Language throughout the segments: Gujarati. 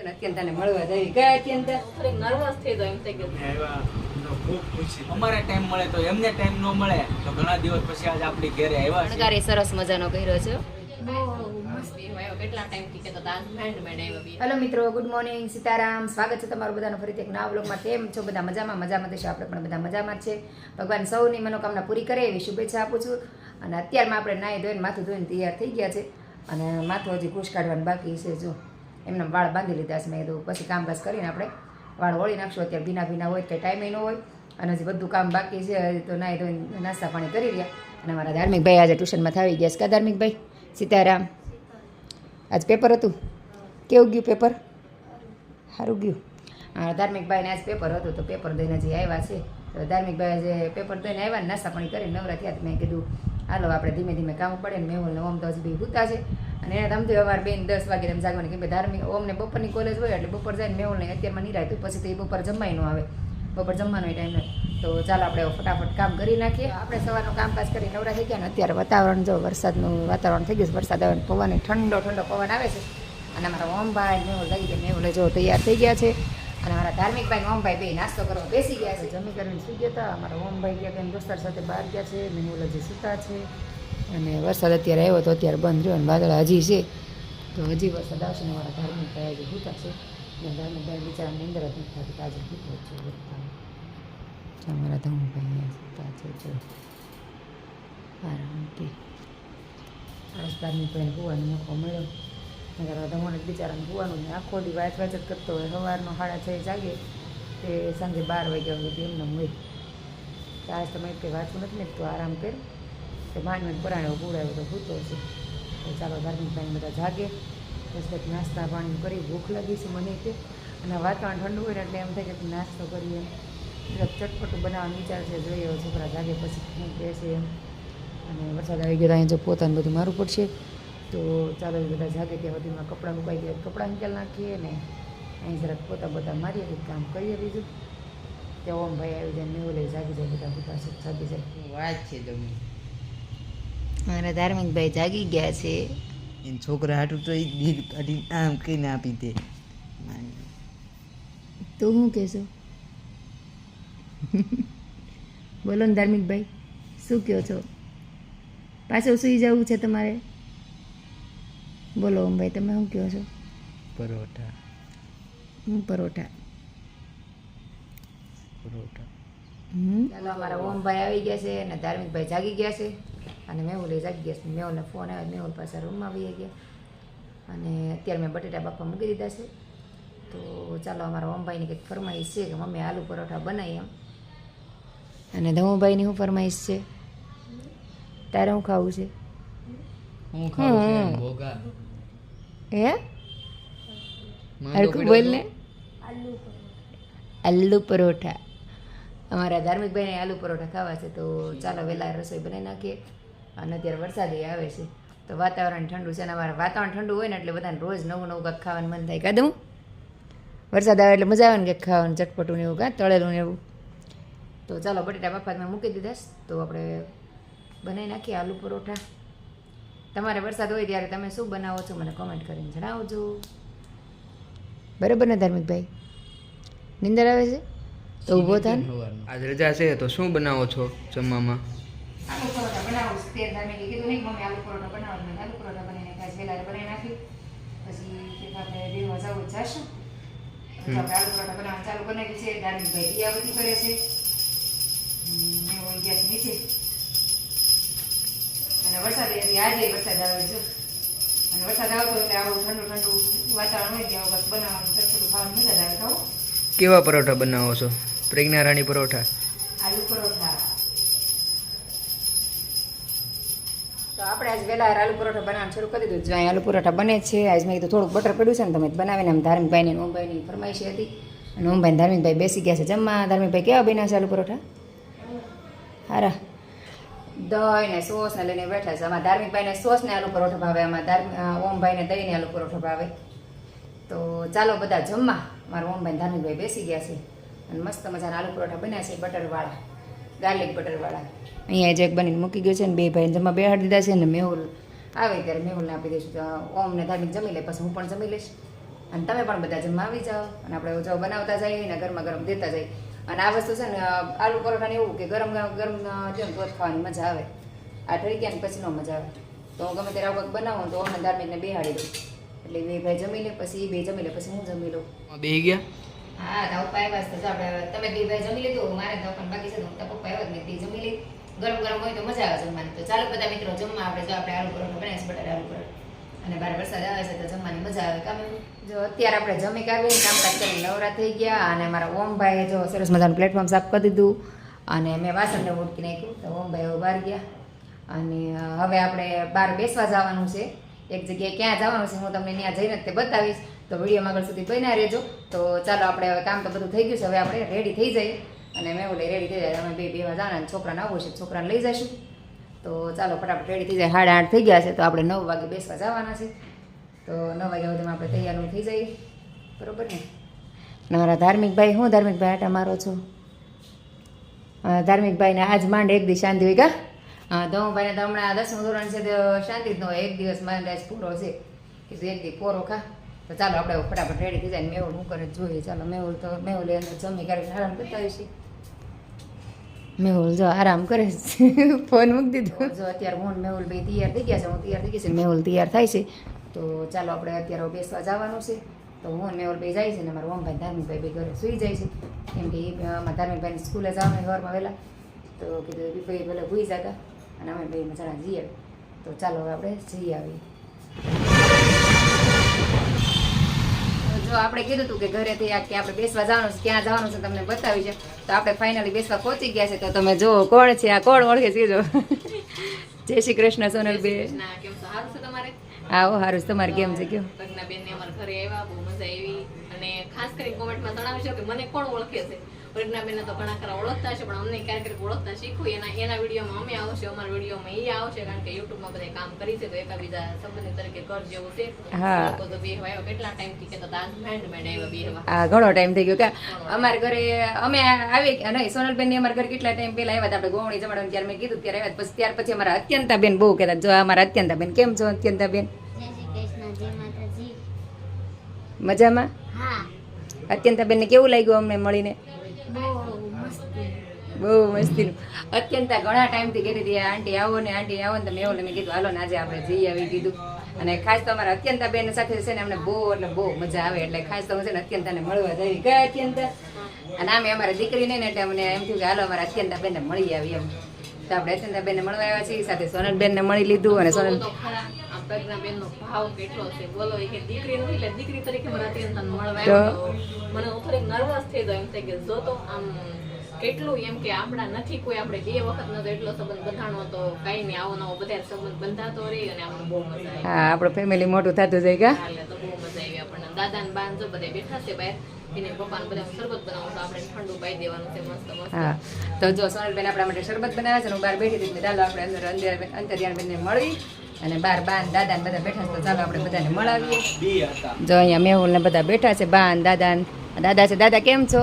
છે ને અત્યંત તને મળવા જઈ ગયા અત્યંત નર્વસ થઈ જાય એમ થઈ ગયું. અમારે ટાઈમ મળે તો એમને ટાઈમ ન મળે તો ઘણા દિવસ પછી આજ આપણી ઘરે આવ્યા છે સરસ મજાનો કર્યો છે. બહુ મસ્તી આવ્યો. કેટલા ટાઈમથી કહેતો હતા હેન્ડ મેડ આવ્યો બી. હેલો મિત્રો ગુડ મોર્નિંગ સીતારામ. સ્વાગત છે તમારું બધાનો ફરીથી એક નવા બ્લોગમાં કેમ છો? બધા મજામાં? મજામાં દેશો આપણે પણ બધા મજામાં જ છે. ભગવાન સૌની મનોકામના પૂરી કરે એવી શુભેચ્છા આપું છું. અને અત્યારમાં આપણે નાહી ધોઈને માથું ધોઈને તૈયાર થઈ ગયા છે. અને માથું હજી ઘૂસ કાઢવાનું બાકી છે જો. એમને વાળ બાંધી લીધા છે મેં કીધું, પછી કામકાજ કરીને આપણે વાળ વળી નાખશું. અત્યારે ભીના ભીના હોય, કે ટાઈમે ન હોય, અને હજી બધું કામ બાકી છે તો નાહી ધોઈને નાસ્તા પાણી કરી રહ્યા. અને મારા ધાર્મિક ભાઈ આજે ટ્યુશનમાં આવી ગયા છે. કા ધાર્મિક ભાઈ સીતારામ. આજ પેપર હતું? કેવું ગયું પેપર સારું ગયું. ધાર્મિકભાઈને આજ પેપર હતું, તો પેપર દઈને જે આવ્યા છે, તો ધાર્મિકભાઈ જે પેપર દઈને આવ્યા ને નાસ્તા પાણી કરીને નવરા થયા તો મેં કીધું, હાલો, આપણે ધીમે ધીમે કામ પડે ને મેહુલ ને ઓમ તો હજી બી હુતા છે. એને તમથી અમારે બેન દસ વાગે એમ જાગવાની કેમ કે ધાર્મિક અમને બપોરની કોલેજ હોય એટલે બપોર જાય મેં ઓનલાઈન અત્યારમાં નિરાય પછી તો એ બપોર ન આવે. બપોર જમવાનો ટાઈમ ટાઈમે તો ચાલો આપણે ફટાફટ કામ કરી નાખીએ. આપણે સવારનું કામકાજ કરી નવરા થઈ ગયા ને અત્યારે વાતાવરણ જો વરસાદનું વાતાવરણ થઈ ગયું છે વરસાદ આવે ને પવન ઠંડો ઠંડો પવન આવે છે. અને અમારા ઓમભાઈ મેહુલ લઈ ગયા મેહુલ જો તૈયાર થઈ ગયા છે. અને અમારા ધાર્મિકભાઈ ને ઓમભાઈ બે નાસ્તો કરવા બેસી ગયા છે. જમી કરીને સુઈ ગયા હતા. અમારા ઓમભાઈ ગયા કે દોસ્તાર સાથે બહાર ગયા છે. મેહુલ જે સૂતા છે. અને વરસાદ અત્યારે આવ્યો તો અત્યારે બંધ રહ્યો અને વાદળ હજી છે. તો હજી વરસાદ આવશે ને અમારા ધાર્મિકભાઈ હજી ભૂતા છે. અને ધાર્મિકભાઈ બિચારા નિંદર જ નથી થતી તો આજે સૂતો છે. અમારા ધમભાઈ સૂતા છે, જો. આરામથી આળસ ધાર્મિકભાઈને કૂવાનો મોકો મળ્યો. નકર ધમોને બિચારાને કૂવાનું ને આખો દી વાંચ વાંચ કરતો હોય. સવારનો સાડા છ જાગે તે સાંજે બાર વાગ્યા સુધી એમને એમ હોય. તો આજ તમે કંઈ વાંચવું નથી ને, તો આરામ કર. તો માંડ માંડ પરાણે ઉગોડાયો તો ભૂતો છે. તો ચાલો ધાર્મિકભાઈને બધા જાગે. પછી નાસ્તા પાણી કરી ભૂખ લાગી છે મને તે અને વાતાવરણ ઠંડુ હોય ને એટલે એમ થાય કે નાસ્તો કરીએ. ચટપટું બનાવવાનો વિચાર છે. જોઈએ છોકરા જાગે પછી શું કહે એમ. અને વરસાદ આવી ગયો અહીંયા જો પોતાનું બધું મારું પડશે. તો ચાલો બધા જાગે ત્યાં સુધીમાં કપડાં મુકાઈ ગયા. કપડાં નીકળ નાખીએ ને અહીં જરાક પોતા બધા મારીએ કંઈક કામ કરીએ બીજું. ત્યાં ઓમ ભાઈ આવી જાય મેં ઓલે જાગી જાય બધા બધા જાગી જાય. વાત છે તમે મારા ધાર્મિકભાઈ જાગી ગયા છે. એને છોકરા હાટું તો એ દીક કાઢી આમ કહીને આપી દે. તો હું કહેશો? બોલો ને ધાર્મિકભાઈ શું કહો છો? પાછું સૂઈ જવું છે તમારે? બોલો ઓમભાઈ તમે શું કહો છો? પરોઠા. હું પરોઠા. પરોઠા. ચાલો અમારા ઓમભાઈ આવી ગયા છે અને ધાર્મિકભાઈ જાગી ગયા છે. અને મેહુલ જાગી ગયા મેહુલને ફોન આવ્યો મેહુલ પાછા રૂમમાં આવી ગયા. અને અત્યારે મેં બટેટા બાપા મૂકી દીધા છે. તો ચાલો અમારા ઓમભાઈની કંઈક ફરમાઈશ છે કે મમ્મી આલુ પરોઠા બનાવી એમ. અને ધમુભાઈની શું ફરમાઈશ છે? તારે શું ખાવું છે? હું ખાવું ભોગા. હે? હરખું બોલ ને. આલુ પરોઠા. અમારા ધાર્મિકભાઈને આલુ પરોઠા ખાવા છે તો ચાલો વહેલા રસોઈ બનાવી નાખીએ. અને અત્યારે વરસાદ આવે છે. તો વાતાવરણ ઠંડુ છે અને અમારે વાતાવરણ ઠંડુ હોય ને એટલે બધાને રોજ નવું નવું કંઈક ખાવાનું મન થાય. કાદું વરસાદ આવે એટલે મજા આવે ને કંઈક ખાવાનું, ચટપટું ને એવું, કાં? તળેલું ને એવું. તો ચાલો, બટેટા બાફા મેં મૂકી દીધા તો આપણે બનાવી નાખીએ આલુ પરોઠા. તમારે વરસાદ હોય ત્યારે તમે શું બનાવો છો મને કોમેન્ટ કરીને જણાવજો. બરાબર ને ધાર્મિકભાઈ નિંદર આવે છે? તો ઊભો થાય આજ રજા છે, તો શું બનાવો છો જમવામાં? બનાવું છું તેલ મેં કીધું નહીં મમ્મી આલુ પરોઠા બનાવો મેં આલુ પરોઠા બનાવીને ખાસ વહેલા બનાવી નાખી પછી આપણે દેવા જવું જશું આપણે આલુ પરોઠા બનાવવાનું ચાલુ કરી નાખી છે ધાર્મિકભાઈ દિયા બધી કરે છે મેં હોય ગયા છે નીચે અને વરસાદ એથી આજે વરસાદ આવે જો અને વરસાદ આવતો એટલે આવું ઠંડુ ઠંડુ વાતાવરણ હોય ત્યાં વખત બનાવવાનું ચટપટું ખાવાનું મજા આવે ખાવું કેવા પરોઠા બનાવો છો પ્રેજ્ઞા રાણી પરોઠા આલુ પરોઠા આપણે આજ વહેલા આલુ પરોઠા બનાવવાનું શરૂ કરી દીધું. જ્યાં આલુ પરોઠા બને છે. આજ મેં કીધું થોડુંક બટર પડ્યું છે ને તમે બનાવીને આમ ધાર્મિકભાઈને ઓમભાઈની ફરમાઈશ હતી. અને ઓમભાઈ ધાર્મિકભાઈ બેસી ગયા છે જમવા. ધાર્મિકભાઈ કેવા બન્યા છે આલુ પરોઠા? હારા. દહીં ને સોસ ને લઈને બેઠા છે. આમાં ધાર્મિકભાઈને સોસ ને આલુ પરોઠા ભાવે, આમાં ધાર્મિક ઓમભાઈને દહીં આલુ પરોઠા ભાવે. તો ચાલો બધા જમવા. મારા ઓમભાઈ ધાર્મિકભાઈ બેસી ગયા છે. અને મસ્ત મજાના આલુ પરોઠા બન્યા છે બટરવાળા, ગાર્લિક બટરવાળા. અહીંયા જ એક બનીને મૂકી ગયો છે ને બે ભાઈને જમવા બેહાડી દીધા છે ને મેહુલ આવે ત્યારે મેહુલને આપી દઈશું. તો ઓમ ને ધાર્મિક જમી લે પછી હું પણ જમી લઈશ. અને તમે પણ બધા જમવા આવી જાઓ અને આપણે જો બનાવતા જઈએ ને ગરમા ગરમ દેતા જઈએ. અને આ વસ્તુ છે ને આલુ પરોઠાને એવું કે ગરમ ગરમ ગરમ દો ને તો ખાવાની મજા આવે. આ થઈ ગયા ને પછી નો મજા આવે. તો હું ગમે ત્યારે આવું કંઈક બનાવું તો અમને ધાર્મિકને બેહાડી દઉં. એટલે બે ભાઈ જમી લે પછી બે જમી લે પછી હું જમી લઉં. બે ગયા? હા તો પપ્પા આવ્યા છે. તો આપણે તમે બે ભાઈ જમી લીધું મારે તો પણ બાકી છે તો પપ્પા આવ્યા જ નહીં જમી લી ગરમ ગરમ હોય તો મજા આવે જમવાની. તો ચાલો બધા મિત્રો જમવા આપણે જો આપણે આલુ પરોઠો બનાવીએ છીએ, બટાટા આલુ પરોઠો. અને બાર વરસાદ આવે છે તો જમવાની મજા આવે. કામ જો અત્યારે આપણે જમી કાઢીને કામકાજ કરીને નવરા થઈ ગયા અને મારા ઓમભાઈએ જો સરસ મજાનું પ્લેટફોર્મ સાફ કરી દીધું અને મેં વાસણને ઉડકી નાખ્યું. તો ઓમભાઈ બહાર ગયા અને હવે આપણે બહાર બેસવા જવાનું છે. એક જગ્યાએ ક્યાં જવાનું છે હું તમને ત્યાં જઈને તે બતાવીશ. તો વિડીયોમાં આગળ સુધી બન્યા રહેજો. તો ચાલો આપણે હવે કામ તો બધું થઈ ગયું છે. હવે આપણે રેડી થઈ જઈએ. અને મેં ઓલે રેડી થઈ જાય, અમે બે બેવા જવાના છોકરાને આવવું છે, છોકરાને લઈ જઈશું. તો ચાલો, ફટાફટ રેડી થઈ જાય. સાડા આઠ થઈ ગયા છે, તો આપણે નવ વાગે બેસવા જવાના છે. તો નવ વાગ્યા સુધીમાં આપણે તૈયાર થઈ જઈએ. બરોબર ને? મારા ધાર્મિકભાઈ, હું ધાર્મિકભાઈ આટા મારો છું. ધાર્મિકભાઈને આજ માંડ એક દિવસ શાંતિ હોય, કા? હા ભાઈને તો હમણાં દસમું ધોરણ છે, તો શાંતિ જ ન હોય. એક દિવસ માંડ આજ પૂરો છે. કીધું એક દિવસ પૂરો ખા તો ચાલો, આપણે ફટાફટ રેડી થઈ જાય મેહુલ હું કરે જોઈએ. ચાલો, મેહુલ તો મેહુલ અંદર જમી કરીને આરામ કરતા હશે મેહુલ, જો આરામ કરે છે. ફોન મૂકી દીધો. જો અત્યારે હું મેહુલ ભાઈ તૈયાર થઈ ગયા છે, હું તૈયાર થઈ ગઈ છે મેહુલ તૈયાર થાય છે, તો ચાલો આપણે અત્યારે બેસવા જવાનું છે. તો હું મેહુલ ભાઈ જાય છે ને મારા ઓમભાઈ ધાર્મિકભાઈ ભાઈ ઘરે સુઈ જાય છે. કેમ કે એ અમારા ધાર્મિકભાઈને સ્કૂલે જવાનું ઘરમાં વહેલા. તો કીધું ભાઈ ભલે ભૂઈ જતા. અને અમે ભાઈ મજાના જઈએ. તો ચાલો હવે આપણે જઈ આવીએ. જો આપણે કીધું હતું કે ઘરેથી આ કે આપણે બેસવા જવાનું છે ક્યાં જવાનું છે તમને બતાવી છે તો આપણે ફાઇનલી બેસવા પહોંચી ગયા છે. તો તમે જો કોણ છે આ કોણ ઓળખે છે જો. જય શ્રી કૃષ્ણ સોનલ બે. આવો છે તમારે કેમ છે કયો બેન ને અમારા ઘરે આવ્યા બહુ મજા આવી. અને ખાસ કરી કોમેન્ટમાં જણાવજો કે મને કોણ ઓળખે છે? પ્રજ્ઞાબેન તો ઘણા ખરા ઓળખતા છે પણ અમને ક્યારેક ક્યારેક ઓળખતા શીખવું. એના એના વિડીયોમાં અમે આવશે અમારા વિડીયોમાં એ આવશે કારણ કે યુટ્યુબમાં બધા કામ કરી છે તો એકાબીજા સંબંધી તરીકે ઘર જેવું છે. લોકો તો બેહવા આવ્યા કેટલા ટાઈમથી કહેતા હતા આજ માંડ માંડ આવ્યા બેહવા. હા ઘણો ટાઈમ થઈ ગયો કે અમારા ઘરે અમે આવી નહીં સોનલબેનની અમારા ઘરે કેટલા ટાઈમ પહેલા આવ્યા હતા આપણે ગોવણી જમાડવાનું ત્યારે મેં કીધું ત્યારે આવ્યા પછી ત્યાર પછી અમારા અત્યંતાબેન બહુ કહેતા જો અમારા અત્યંતાબેન કેમ છો અત્યંતાબેન? જય શ્રી કૃષ્ણ જય માતાજી. મજામાં? હા. અત્યંતાબેનને કેવું લાગ્યું અમને મળીને? બહુ મસ્તીનું અત્યંત ઘણા ટાઈમથી કહેતી હતી આંટી આવો ને આંટી આવો ને. તમે એવું મેં કીધું હાલો ને આજે આપણે જઈ આવી કીધું. અને ખાસ તો અમારા અત્યંત બેન સાથે છે ને અમને બહુ એટલે બહુ મજા આવે. એટલે ખાસ તો હું છે ને અત્યંતાને મળવા જઈ ગયા અત્યંત. અને આમે અમારા દીકરી નહીં ને એટલે અમને એમ થયું કે હાલો અમારા અત્યંતા બેનને મળી આવી એમ. તો આપણે અત્યંતા બેનને મળવા આવ્યા છીએ સાથે સોનલ બેનને મળી લીધું અને સોનલ ભાવ કેટલો છે? બોલો કે દીકરી નથી એટલે દીકરી તરીકે મને અત્યંત મળવા મને થોડીક નર્વસ થઈ ગયો એમ થઈ કે જો તો આમ કેટલું એમ કે આપણા નથી કોઈ આપણે બે વખત નતો એટલો સંબંધ બંધાણો તો કઈ નહીં આવો નવો બધા સંબંધ બંધાતો રહી અને આપણે બહુ મજા આવી. હા આપણું ફેમિલી મોટું થતું જાય કા? એટલે તો બહુ મજા આવી આપણને. દાદા ને બાન જો બધા બેઠા છે બહાર એને પપ્પાને બધા શરબત બનાવું તો આપણે ઠંડુ પાઈ દેવાનું છે મસ્ત મસ્ત. હા. તો જો સોનલબેન આપણા માટે શરબત બનાવે છે હું બહાર બેઠી હતી ચાલો આપણે અંદર અંદર અંતરિયાળબેનને મળી અને બાર બાન ને દાદા ને બધા બેઠા છે તો ચાલો આપણે બધાને મળાવીએ. જો અહીંયા મેહુલ ને બધા બેઠા છે બાન દાદા ને દાદા છે. દાદા કેમ છો?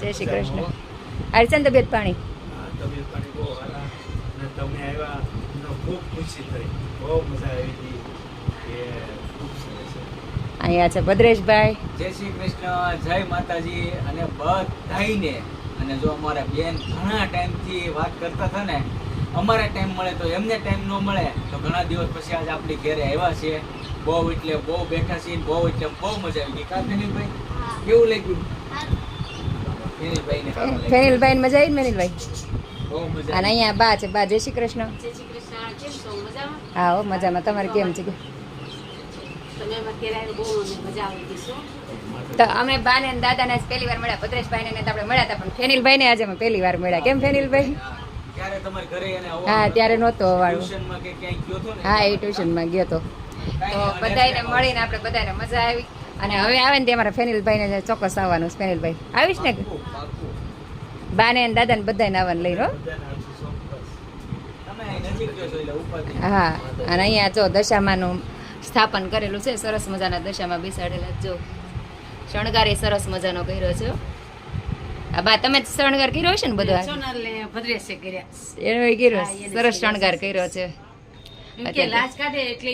જય શ્રી કૃષ્ણ. છે ને તબિયત પાણી તબિયત પાણી બહુ સારા. અને તમે આવ્યા ખૂબ ખુશી થઈ. બહુ મજા આવી હતી. અહીંયા છે ભદ્રેશભાઈ. જય શ્રી કૃષ્ણ જય માતાજી અને બધાઈને અને જો અમારા બેન ઘણા ટાઈમથી વાત કરતા હતા ને અમારે ટાઈમ મળે તો એમને ટાઈમ ન મળે તો ઘણા દિવસ પછી આજે આપણી ઘરે આવ્યા છે. બહુ એટલે બહુ બેઠા છીએ ને બહુ એટલે બહુ મજા આવી ગઈ. કા ફેનિલભાઈ કેવું લાગ્યું ફેનિલભાઈને કેવું લાગ્યું? ફેનિલભાઈ ને મજા આવી મેનિલભાઈ? અને અહીંયા બા છે બા જય શ્રી કૃષ્ણ. જય શ્રી કૃષ્ણ કેમ છો? મજામાં? હા હો મજામાં. તમારે કેમ છે શું તો અમે બા ને દાદા ને પહેલી વાર મળ્યા ભદ્રેશભાઈ ને આપણે મળ્યા હતા પણ ફેનિલભાઈ ને આજે અમે પહેલી વાર મળ્યા. કેમ ફેનિલભાઈ? ક્યારે તમારે ઘરે એને આવવાનું હા ત્યારે નહોતો વાળું ટ્યુશનમાં કે ક્યાંય ગયો હતો ને? હા એ ટ્યુશનમાં ગયો તો. તો બધાને મળીને આપણે બધાને મજા આવી. અને હવે આવે ને તે અમારા ફેનિલભાઈને ચોક્કસ આવવાનું છે ફેનિલભાઈ. આવીશ ને. બાને અને દાદાને બધા આવવાનું લઈ રહો બધાને આવશે ચોક્કસ તમે અહીં નજીક જો છો એટલે ઉપાધિ હા અને અહીંયા જો દશામાનું સ્થાપન કરેલું છે સરસ મજાના દશામાં બેસાડેલા જો. શણગાર એ સરસ મજાનો કર્યો છે. આ બા તમે જ શણગાર કર્યો છે ને બધો? આ? સોનલ ને ભદ્રેશે કર્યા. એનો કર્યો સરસ શણગાર કર્યો છે. કે લાજ કાઢે એટલે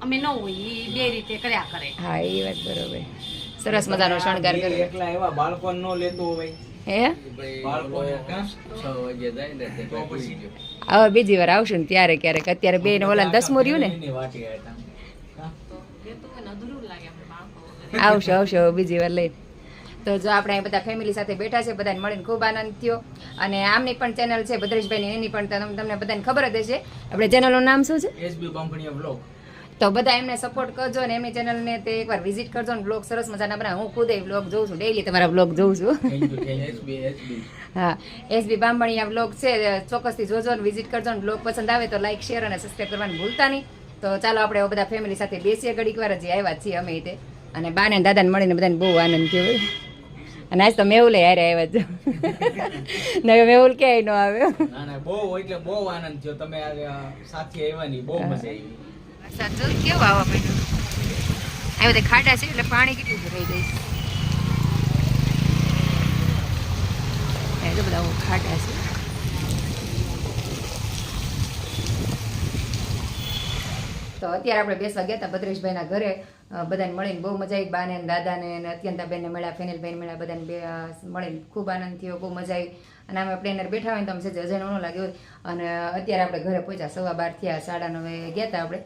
અમે ન હોય બે રીતે કર્યા કરે. હા એ વાત બરોબર. સરસ મજાનો શણગાર કર્યો. એકલા એવા બાળકો ન લેતો હોય. હવે બીજી વાર આવશું ને ત્યારે ક્યારેક. અત્યારે બે ને ઓલા દસમું રહ્યું ને. આવશે આવશે હવે બીજી વાર લઈને. તો જો આપણે બધા ફેમિલી સાથે બેઠા છે, બધાને મળીને ખૂબ આનંદ થયો. અને આમની પણ ચેનલ છે, ભદ્રેશભાઈની, એની પણ તમને બધાને ખબર જ હશે. આપણે ચેનલનું નામ શું છે? એસબી કંપનીઓ બ્લોગ તો બધા એમને સપોર્ટ કરજો અને એમની ચેનલને તે એકવાર વિઝિટ કરજો ને બ્લોગ સરસ મજાના બનાવે. હું ખુદ બ્લોગ જોઉં છું. ડેઈલી તમારા બ્લોગ જોઉં છું. હા. એસબી બામણિયા બ્લોગ છે. ચોક્કસથી જોજો અને વિઝિટ કરજો અને બ્લોગ પસંદ આવે તો લાઈક શેર અને સબસ્ક્રાઈબ કરવાનું ભૂલતા નહીં. તો ચાલો આપણે બધા ફેમિલી સાથે બેસીએ ઘડીક વાર. હજી આવ્યા છીએ અમે તે. અને બાને દાદાને મળીને બધાને બહુ આનંદ થયો. અને આજ તો મેહુલે હારે આવ્યા છો. નવે મેહુલ ક્યાંય ન આવ્યો. ના ના બહુ એટલે બહુ આનંદ થયો. તમે સાથે આવ્યા ની બહુ મજા આવી. વરસાદ જો કેવો આવવા માંડ્યો આ બધા છે એટલે પાણી કેટલું ભરાઈ જાય તો બધા ખાડા છે. તો અત્યારે આપણે બેસવા ગયા હતા ભદ્રેશભાઈના ઘરે. બધાને મળીને બહુ મજા આવી. બાને દાદાને અને અત્યંતાબેનને મળ્યા, ફેનિલભાઈને મળ્યા, બધાને બે મળીને ખૂબ આનંદ થયો, બહુ મજા આવી. અને અમે એના બેઠા હોય તો અમને અજય ન લાગ્યો અને અત્યારે આપણે ઘરે પહોંચ્યા, સવા બાર થયા, સાડા નવે ગયા હતા આપણે.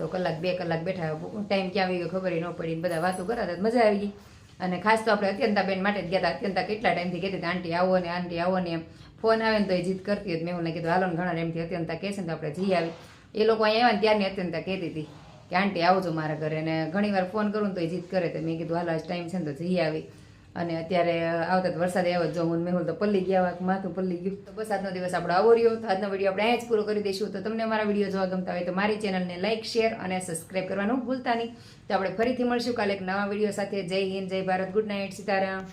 તો કલાક બે કલાક બેઠા ટાઈમ ક્યાં આવી ગયો ખબર ન પડી ને બધા વાતો કરતા મજા આવી ગઈ. અને ખાસ તો આપણે અત્યંતાબેન માટે જ ગયા હતા અત્યંતા કેટલા ટાઈમથી કહેતી હતી, આંટી આવો ને, આંટી આવો ને. એમ ફોન આવે ને તો એ જીત કરતી હતી. મેં એમને કીધું હાલો ને, ઘણા ટાઈમથી અત્યંતા કહે છે ને તો આપણે જઈ આવી એ લોકો અહીંયા આવ્યા ને ત્યારની અત્યંતા કહેતી હતી કે, આંટી આવજો મારા ઘરે. અને ઘણી વાર ફોન કરું ને તો એ જીત કરે. તો મેં કીધું, હાલો, આજ ટાઈમ છે ને તો જઈ આવી અને અત્યારે આવતા વરસાદ આવ્યો જો હું મેહુલ તો પલ્લી ગયા માથું પલ્લી ગયું. તો બસ આજનો દિવસ આપણો આવો રહ્યો. તો આજનો વીડિયો આપણે અહીંયા જ પૂરો કરી દઈશું. તો તમને મારા વીડિયો જોવા ગમતા હોય તો મારી ચેનલને લાઇક શેર અને સબસ્ક્રાઈબ કરવાનું ભૂલતા નહીં. તો આપણે ફરીથી મળશું કાલે એક નવા વીડિયો સાથે. જય હિન્દ, જય ભારત. Good night, Sitaram.